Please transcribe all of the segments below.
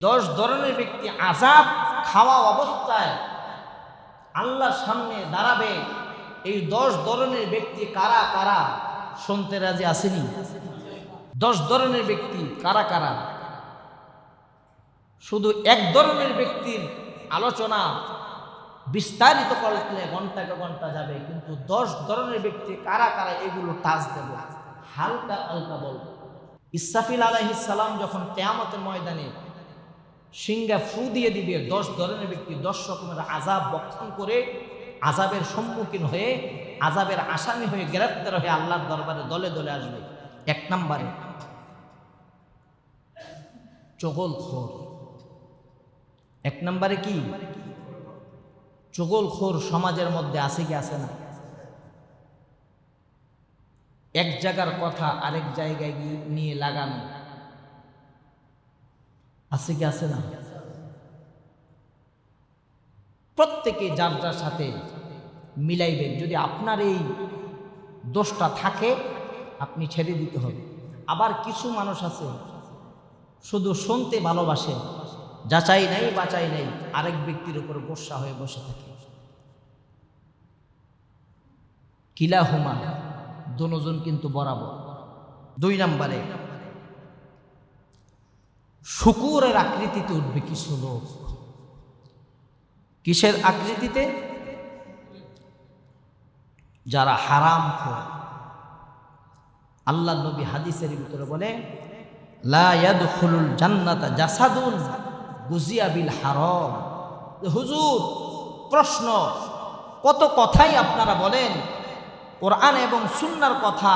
দশ ধরনের ব্যক্তি আজাব খাওয়া অবস্থায় আল্লাহর সামনে দাঁড়াবে, এই দশ ধরনের ব্যক্তি কারা কারা শুনতে রাজি আসেনি দশ ধরনের ব্যক্তি কারা কারা? শুধু এক ধরনের ব্যক্তির আলোচনা বিস্তারিত করলে ঘন্টাকে ঘণ্টা যাবে, কিন্তু দশ ধরনের ব্যক্তি কারা কারা এগুলো টাচ দেব। হালকা হালকা বলব ইসাফিল আলাইহিস সালাম যখন কেয়ামতের ময়দানে সিংহা ফু দিয়ে দিবে, দশ ধরনের ব্যক্তি দশ রকমের আজাব বক্ষণ করে আজাবের সম্মুখীন হয়ে আজাবের আসামি হয়ে গ্রেফতার হয়ে আল্লাহর দরবারে দলে দলে আসবে। এক নম্বরে, চগল খোর। এক নম্বরে কি? চগল খোর সমাজের মধ্যে আছে কি, আছে না? এক জায়গার কথা আরেক জায়গায় গিয়ে নিয়ে লাগানো। আছে কি, আছে না? প্রত্যেকে যার যার সাথে মিলাইবেন, যদি আপনার এই দোষটা থাকে, আপনি ছেড়ে দিতে হবে। আবার কিছু মানুষ আছে, শুধু শুনতে ভালোবাসে, যাচাই নাই, বাঁচাই নাই, আরেক ব্যক্তির উপর গোসা হয়ে বসে থাকে। কিলা হুমা দুজন কিন্তু বরাবর। দুই নম্বরে শুকুরের আকৃতিতে উঠবে কিছু লোক কিসের আকৃতিতে? যারা হারাম খোর আল্লাহ নবী হাদিসের ভিতরে বলে, লা ইয়াদখুলুল জান্নাতা জাসাদুন গুজিয়া বিল হারাম। হুজুর, প্রশ্ন, কত কথাই আপনারা বলেন, কোরআন এবং সুন্নার কথা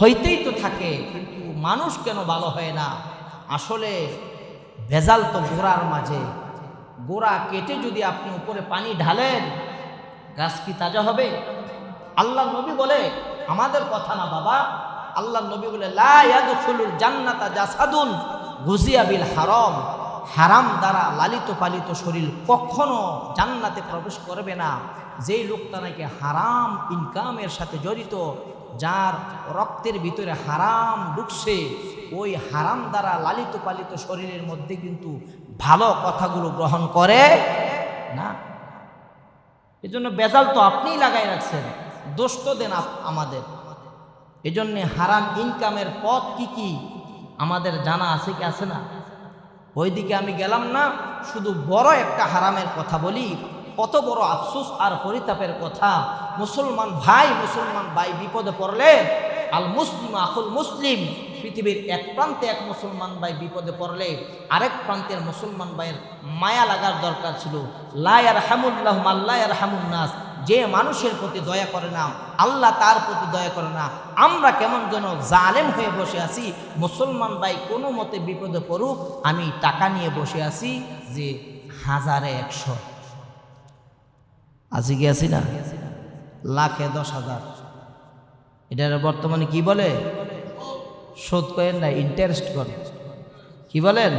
হইতেই তো থাকে, কিন্তু মানুষ কেন ভালো হয় না? আসলে ভেজাল তো গোড়ার মাঝে। গোড়া কেটে যদি আপনি উপরে পানি ঢালেন, গাছ কি তাজা হবে? আল্লাহ নবী বলে, আমাদের কথা না বাবা। আল্লাহ নবী বলে জান্নাতা জাসাদুন গুজিয়া হারম। হারাম দ্বারা লালিত পালিত শরীর কখনো জান্নাতে প্রবেশ করবে না। যেই লোকটা নাকি হারাম ইনকামের সাথে জড়িত যার রক্তের ভিতরে হারাম ঢুকছে, ওই হারাম দ্বারা লালিত পালিত শরীরের মধ্যে কিন্তু ভালো কথাগুলো গ্রহণ করে না। এজন্য বেজাল তো আপনিই লাগাই রাখছেন, দোষ তো দেন আমাদের। এজন্যে হারাম ইনকামের পথ কি কি আমাদের জানা আছে কি আছে না? ওইদিকে আমি গেলাম না, শুধু বড় একটা হারামের কথা বলি কত বড় আফসোস আর পরিতাপের কথা। মুসলমান ভাই মুসলমান ভাই বিপদে পড়লে আল মুসলিম আকুল মুসলিম। পৃথিবীর এক প্রান্তে এক মুসলমান ভাই বিপদে পড়লে আরেক প্রান্তের মুসলমান ভাইয়ের মায়া লাগার দরকার ছিল। লায়ার হামুল্লাহ মাল্লায়ার হামুন্নাস যে মানুষের প্রতি দয়া করে না, আল্লাহ তার প্রতি দয়া করে না। আমরা কেমন যেন জালেম হয়ে বসে আছি, মুসলমান ভাই কোনো মতে বিপদে পড়ুক, আমি টাকা নিয়ে বসে আছি যে হাজারে একশো। আছি কি আছি না? লাখে দশ হাজার। এটার বর্তমানে কি বলে? শোধ করেন না ইন্টারেস্ট করে কি বলেন?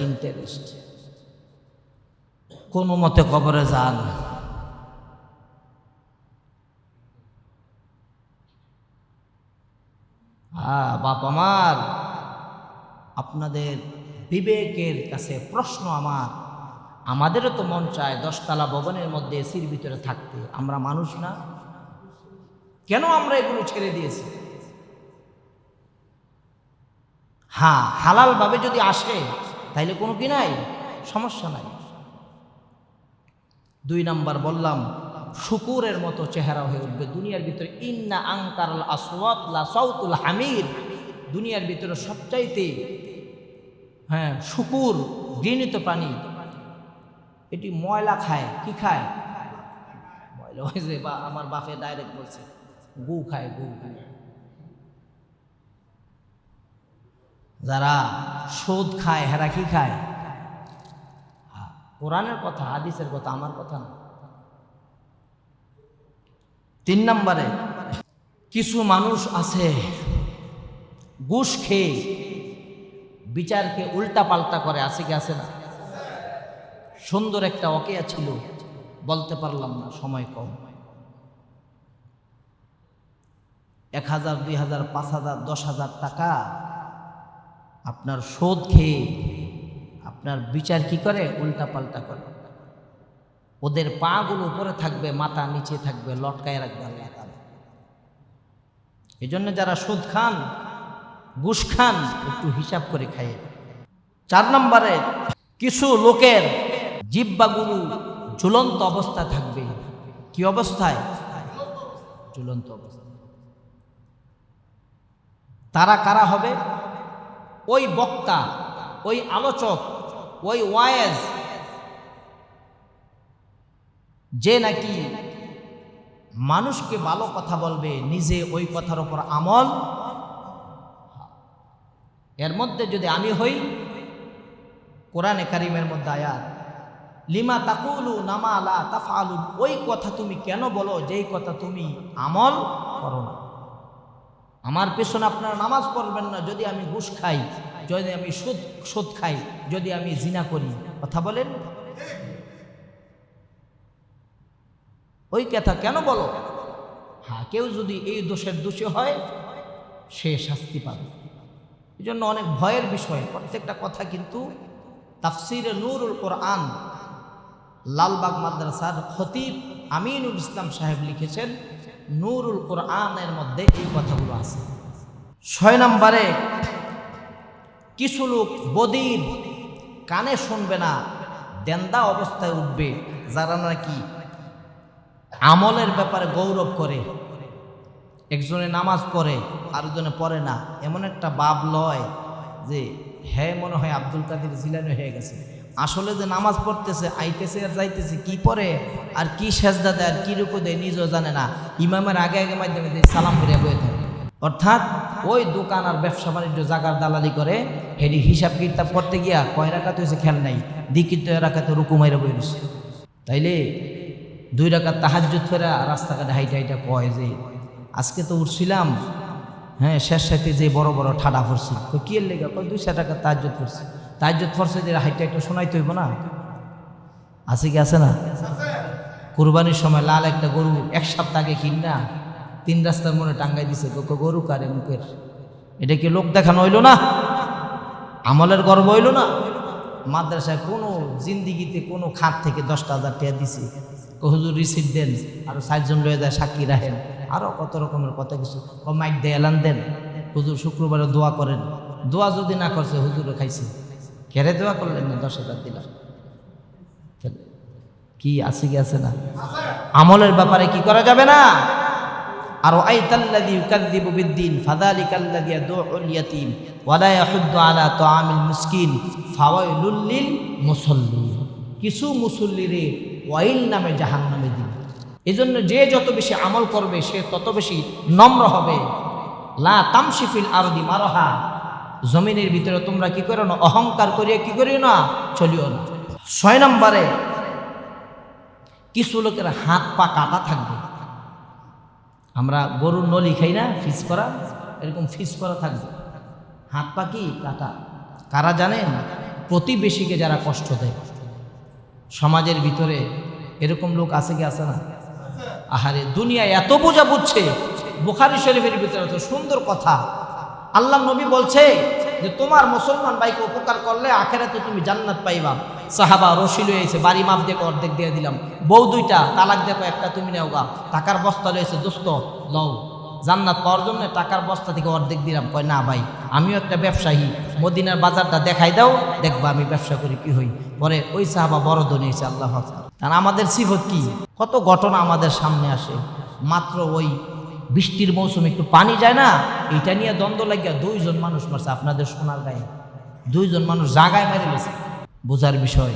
ইন্টারেস্ট কোনো মতে কবরে যান। হ্যাঁ বাপ আমার, আপনাদের বিবেকের কাছে প্রশ্ন আমার। আমাদেরও তো মন চায় দশতলা ভবনের মধ্যে এসির ভিতরে থাকতে। আমরা মানুষ না। কেন আমরা এগুলো ছেড়ে দিয়েছি? হ্যাঁ হালালভাবে যদি আসে, তাইলে কোনো কি নাই? সমস্যা নাই। দুই নাম্বার বললাম, শুকুরের মতো চেহারা হয়ে উঠবে দুনিয়ার ভিতরে। ইন্না আংকার আসওয়াত হামির। দুনিয়ার ভিতরে সবচাইতে হ্যাঁ শুকুর ঘৃণিত প্রাণী। এটি ময়লা খায় কি খায়? ময়লা হয়েছে বা আমার বাপে ডাইরেক্ট বলছে গু খায় গু যারা সুদ খায় হেরা কি খায়? হ্যাঁ, কোরআনের কথা হাদিসের কথা আমার কথা না। তিন নম্বরে কিছু মানুষ আছে ঘুষ খেয়ে বিচারকে উল্টা পাল্টা করে আছে কি আছে না? সুন্দর একটা অকেয়া ছিল, বলতে পারলাম না, সময় কম। এক হাজার, দুই হাজার, পাঁচ হাজার, দশ হাজার টাকা আপনার শোধ খেয়ে আপনার বিচার কি করে? উল্টা পাল্টা করে। ওদের পাগুলো উপরে থাকবে, মাথা নিচে থাকবে, লটকায় রাখবে আল্লাহ তাআলা। এই জন্য যারা সুদ খান, ঘুষ খান, একটু হিসাব করে খায় চার নম্বরে, কিছু লোকের জিব্বাগুলো ঝুলন্ত অবস্থা থাকবে। কি অবস্থায়? ঝুলন্ত অবস্থা তারা কারা হবে? ওই বক্তা, ওই আলোচক, ওই ওয়ায়েজ। যে নাকি মানুষকে ভালো কথা বলবে, নিজে ওই কথার উপর আমল। এর মধ্যে যদি আমি হই, কোরআনে কারিমের মধ্যে আয়াত। লিমা তাকুলু নামা লা তাফালু ওই কথা তুমি কেন বলো? যেই কথা তুমি আমল করো না। আমার পেছনে আপনারা নামাজ পড়বেন না, যদি আমি ঘুষ খাই, যদি আমি সুদ সুদ খাই, যদি আমি জিনা করি। কথা বলেন? ওই কথা কেন বলো? হ্যাঁ কেউ যদি এই দোষের দোষী হয়, সে শাস্তি পাবে। এই জন্য অনেক ভয়ের বিষয়। প্রত্যেকটা কথা কিন্তু তাফসিরে নুরুল কোরআন লালবাগ মাদ্রাসার খতিব আমিনুল ইসলাম সাহেব লিখেছেন, নুরুল কোরআনের মধ্যে এই কথাগুলো আছে। ছয় নম্বরে, কিছু লোক বদির কানে শুনবে না, দেন্দা অবস্থায় উঠবে, যারা নাকি আমলের ব্যাপারে গৌরব করে। একজনে নামাজ পড়ে, আরেকজনে পড়ে না। এমন একটা বাব লয় যে হ্যাঁ মনে হয় আব্দুল কাদের জিলানি হয়ে গেছে। আসলে যে নামাজ পড়তেছে, আইতেছে আর যাইতেছে, কি পড়ে? আর কি সেজদা দেয়, আর কি রূপ দেয়, নিজেও জানে না। ইমামের আগে আগে মাধ্যমে সালাম ফিরে বয়ে থাকে অর্থাৎ ওই দোকান আর ব্যবসা বাণিজ্য জাগার দালালি করে, হেরি হিসাব কিতাব করতে গিয়া কয় রাখাতে হয়েছে খেয়াল নাই দিকিত রাখাতে রুকু মাইরা বই রয়েছে তাইলে দুই রাখা তাহাজ্জুদ ফেরা রাস্তাঘাটে হাইটা হাইটা কয় যে, আজকে তো উঠছিলাম হ্যাঁ শেষ সাথে যে বড় বড় ঠাডা পড়ছি। তো কি লেগে? কয় দুইশো টাকা তাহাজ্জুদ পড়ছি। তাহাজ্জুদ পড়ছে যে হাইটা একটা শোনাইতে হইব না? আছে কি, আছে না? কুরবানির সময় লাল একটা গরু এক সপ্তাহ আগে কিনা তিন রাস্তার মনে টাঙ্গাই দিছে গো গরু কারে মুখের? এটা কি লোক দেখানো হইল না? আমলের গর্ব হইল না? মাদ্রাসায় কোনো জিন্দিগিতে কোনো খাত থেকে দশটা হাজার টাকা দিছি। হুজুর রিসিপ্ট দেন আরও ষাটজন লয়ে যায়, সাক্ষী রাখেন। আরও কত রকমের কত কিছু। মাইক দিয়ে এলান দেন। হুজুর শুক্রবারে দোয়া করেন। দোয়া যদি না করছে হুজুরে খাইছে। কেড়ে দোয়া করলেন না, দশ হাজার দিলাম। কি আছে কি আছে না? আমলের ব্যাপারে কি করা যাবে না? আর আইতাল্লাযী ইউকাযযিবু বিদ্দিন, ফাযালিকাল্লাযী ইয়াদউল ইয়াতীম ওয়া লা ইয়াহুদ্দু আলা ফাওয়াইলুল লিল কিছু মুসল্লিরে ওয়াইল নামে জাহান্নামে দিন এজন্য যে যত বেশি আমল করবে, সে তত বেশি নম্র হবে। লা তামশিফিল আরদি মারহা জমিনের ভিতরে তোমরা কি করো না, অহংকার করিয়া কি করিও না, চলিও না। ছয় নম্বরে, কিছু লোকের হাত পা কাটা থাকবে। আমরা গরুর নলি খাই না, ফিস করা, এরকম ফিস করা থাকবে। হাত পা কি কাটা? কারা জানেন প্রতিবেশীকে যারা কষ্ট দেয়। সমাজের ভিতরে এরকম লোক আছে কি আছে না? আহারে দুনিয়া এত বোঝা বুঝছে, বুখারি শরীফের ভিতরে তো সুন্দর কথা। আল্লাহ নবী বলছে যে তোমার মুসলমান ভাইকে উপকার করলে আখেরাতে তুমি জান্নাত পাইবা। সাহাবা রশিল হয়েছে বাড়ি মাপ দেখো অর্ধেক দিয়ে দিলাম। বউ দুইটা, তালাক দেখো একটা তুমি নেও গা টাকার বস্তা রয়েছে, দোস্ত, লও। জান্নাত পাওয়ার জন্য টাকার বস্তা থেকে অর্ধেক দিলাম। কয়, না ভাই, আমিও একটা ব্যবসায়ী। মদিনার বাজারটা দেখাই দাও, দেখবা আমি ব্যবসা করি কি হই। পরে ওই সাহাবা বড় ধনী হয়েছে, আল্লাহ কারণ আমাদের সিফত কি? কত ঘটনা আমাদের সামনে আসে। মাত্র ওই বৃষ্টির মৌসুমে একটু পানি যায় না? এটা নিয়ে দ্বন্দ্ব লাগিয়া দুইজন মানুষ মারছে, আপনাদের সোনার গায়ে। দুইজন মানুষ জাগায় মেরে গেছে বোঝার বিষয়,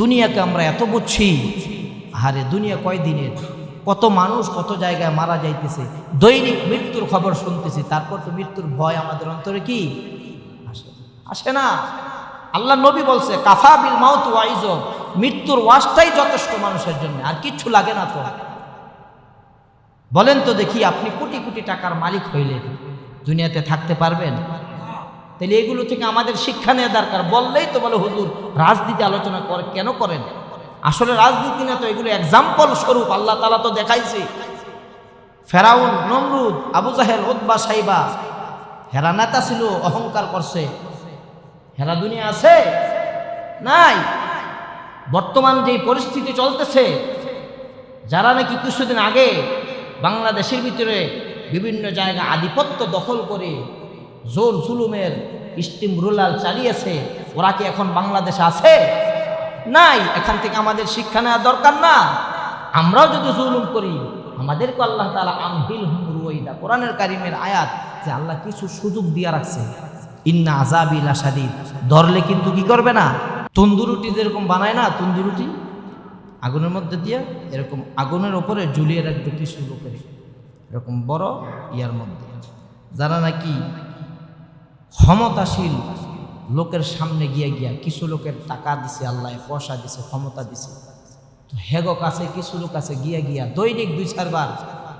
দুনিয়াকে আমরা এত বুঝছি আরে দুনিয়া কয় দিনের? কত মানুষ কত জায়গায় মারা যাইতেছে, দৈনিক মৃত্যুর খবর শুনতেছি, তারপর তো মৃত্যুর ভয় আমাদের অন্তরে কি? আসে। আসে না। আল্লাহ নবী বলছে, কাফা বিল মাউত ওয়াইজ, মৃত্যুর ওয়াশটাই যথেষ্ট মানুষের জন্য, আর কিচ্ছু লাগে না তো। বলেন তো দেখি আপনি কোটি কোটি টাকার মালিক হইলেন। দুনিয়াতে থাকতে পারবেন? তাহলে এগুলো থেকে আমাদের শিক্ষা নেওয়া দরকার। বললেই তো বলে, হুজুর, রাজনীতি আলোচনা করে, কেন করেন? আসলে রাজনীতি না তো, এগুলো এক্সাম্পল স্বরূপ, আল্লাহ তালা তো দেখাইছে। ফেরাউন, নমরুদ, আবু জাহেল ওদবা সাইবা, হেরা নেতা ছিল, অহংকার করছে। হেরা দুনিয়া আছে? নাই। বর্তমান যে পরিস্থিতি চলতেছে, যারা নাকি কিছুদিন আগে বাংলাদেশের ভিতরে বিভিন্ন জায়গায় আধিপত্য দখল করে জোর জুলুমের স্টিম রুলাল চালিয়েছে। ওরা কি এখন বাংলাদেশে আছে? নাই, এখান থেকে আমাদের শিক্ষা নেওয়া দরকার না। আমরাও যদি জুলুম করি, আমাদেরকে আল্লাহ তালা আমহিল হুম রুইদা কোরআনের কারিমের আয়াত যে আল্লাহ কিছু সুযোগ দিয়ে রাখছে। ইন্না আজাবিল আসাদিদ ধরলে কিন্তু কি করবে না? তন্দুরুটি যেরকম বানায় না তন্দুরুটি আগুনের মধ্যে দিয়ে এরকম আগুনের ওপরে ঝুলিয়ে রাখবে কিছু লোকের। এরকম বড় ইয়ার মধ্যে। যারা নাকি ক্ষমতাশীল, লোকের সামনে গিয়ে গিয়া কিছু লোকের টাকা দিছে, আল্লাহ পয়সা দিছে, ক্ষমতা দিছে হেগো কাছে, কিছু লোক আছে গিয়া গিয়া দৈনিক দুই চারবার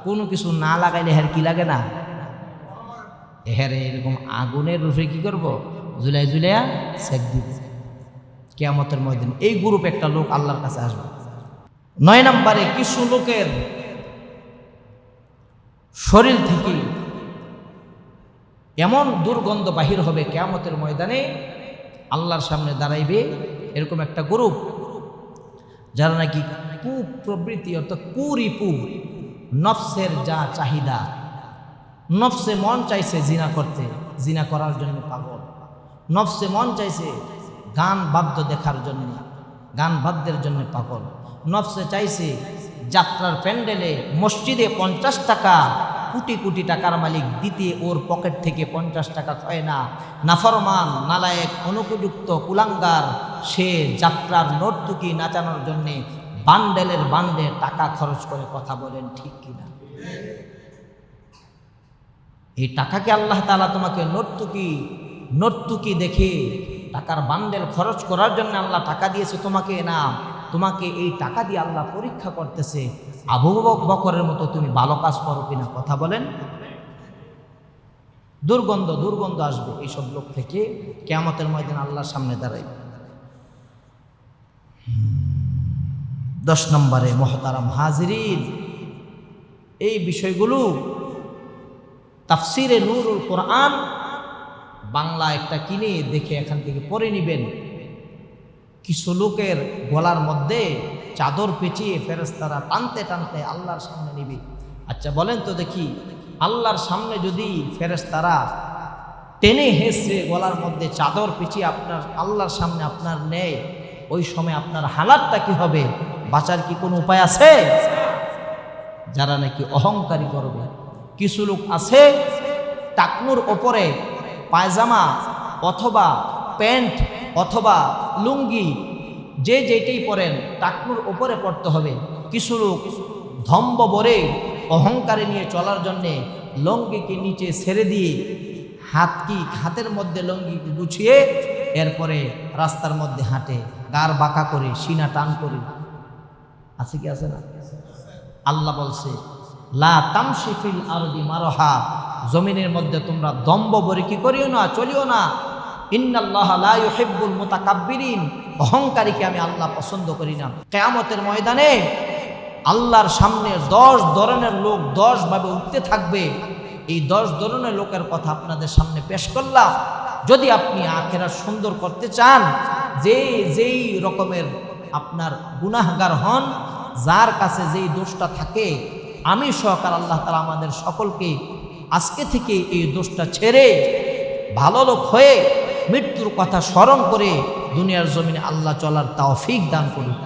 কোনো কিছু না লাগাইলে হের কি লাগে না? হেরে এরকম আগুনের রূপে কি করব? জুলাই জুলাইয়া সেক দিব। কেয়ামতের ময়দান এই গ্রুপ একটা লোক আল্লাহর কাছে আসবে। নয় নম্বরে কিছু লোকের শরীর থেকে এমন দুর্গন্ধ বাহির হবে কেয়ামতের ময়দানে আল্লাহর সামনে দাঁড়াইবে, এরকম একটা গ্রুপ যারা নাকি কুপ্রবৃত্তি অর্থাৎ কুরিপু নফসের যা চাহিদা, নফসে মন চাইছে জিনা করতে, জিনা করার জন্য পাগল, নফসে মন চাইছে গান বাদ্য দেখার জন্য, গান বাদ্যের জন্য পাগল, নফসে চাইছে যাত্রার প্যান্ডেলে মসজিদে পঞ্চাশ টাকা কোটি কোটি টাকার মালিক দিতে ওর পকেট থেকে পঞ্চাশ টাকা হয় না। নাফরমান, নালায়েক, অনুপযুক্ত, কুলাঙ্গার, সে যাত্রার নর্তুকি নাচানোর জন্যে বান্ডেলের বান্ডে টাকা খরচ করে কথা বলেন, ঠিক কিনা এই টাকাকে আল্লাহ তালা তোমাকে নর্তুকি নর্তুকি দেখে টাকার বান্ডেল খরচ করার জন্য আল্লাহ টাকা দিয়েছে তোমাকে না? তোমাকে এই টাকা দিয়ে আল্লাহ পরীক্ষা করতেছে। আবু বকরের মতো তুমি ভালো কাজ করো কিনা কথা বলেন। দুর্গন্ধ দুর্গন্ধ আসবে এইসব লোক থেকে কেয়ামতের ময়দান আল্লাহর সামনে দাঁড়াই দশ নম্বরে মহতারাম হাজিরিন। এই বিষয়গুলো তাফসিরে নুরুল কোরআন বাংলা একটা কিনে দেখে এখান থেকে পড়ে নিবেন। কিছু লোকের গলার মধ্যে চাদর পেঁচিয়ে ফেরেস্তারা টানতে টানতে আল্লাহর সামনে নিবে। আচ্ছা বলেন তো দেখি, আল্লাহর সামনে যদি ফেরেস্তারা টেনে হেসে গলার মধ্যে চাদর পেঁচিয়ে আপনার, আল্লাহর সামনে আপনার নেয়, ওই সময় আপনার হালাতটা কি হবে? বাঁচার কি কোনো উপায় আছে? যারা নাকি অহংকারী করবে। কিছু লোক আছে টাকনুর ওপরে পায়জামা অথবা প্যান্ট অথবা লুঙ্গি, যে যেটাই পরেন, টাকনুর ওপরে পড়তে হবে। কিছু লোক ধম্ব বরে অহংকারে নিয়ে চলার জন্যে লঙ্গিকে নিচে ছেড়ে দিয়ে হাত কি হাতের মধ্যে লঙ্গি গুছিয়ে এরপরে রাস্তার মধ্যে হাঁটে, গার বাঁকা করে, সিনা টান করে। আছে কি আছে না? আল্লাহ বলছে, লা তামশিফিল মারহা। জমিনের মধ্যে তোমরা দম্ব বরে কি করিও না, চলিও না। ইন্নাল্লাহ মুতাকাব্বিরিন। অহংকারীকে আমি আল্লাহ পছন্দ করি না। কিয়ামতের ময়দানে আল্লাহর সামনে দশ ধরনের লোক দশ ভাবে উঠতে থাকবে। এই দশ ধরনের লোকের কথা আপনাদের সামনে পেশ করলাম। যদি আপনি আখেরা সুন্দর করতে চান, যে যেই রকমের আপনার গুনাহগার হন, যার কাছে যেই দোষটা থাকে, আমি সহকার আল্লাহ তালা আমাদের সকলকে আজকে থেকে এই দোষটা ছেড়ে ভালো লোক হয়ে মৃত্যুর কথা স্মরণ করে দুনিয়ার জমিনে আল্লাহ চলার তাওফিক দান করুন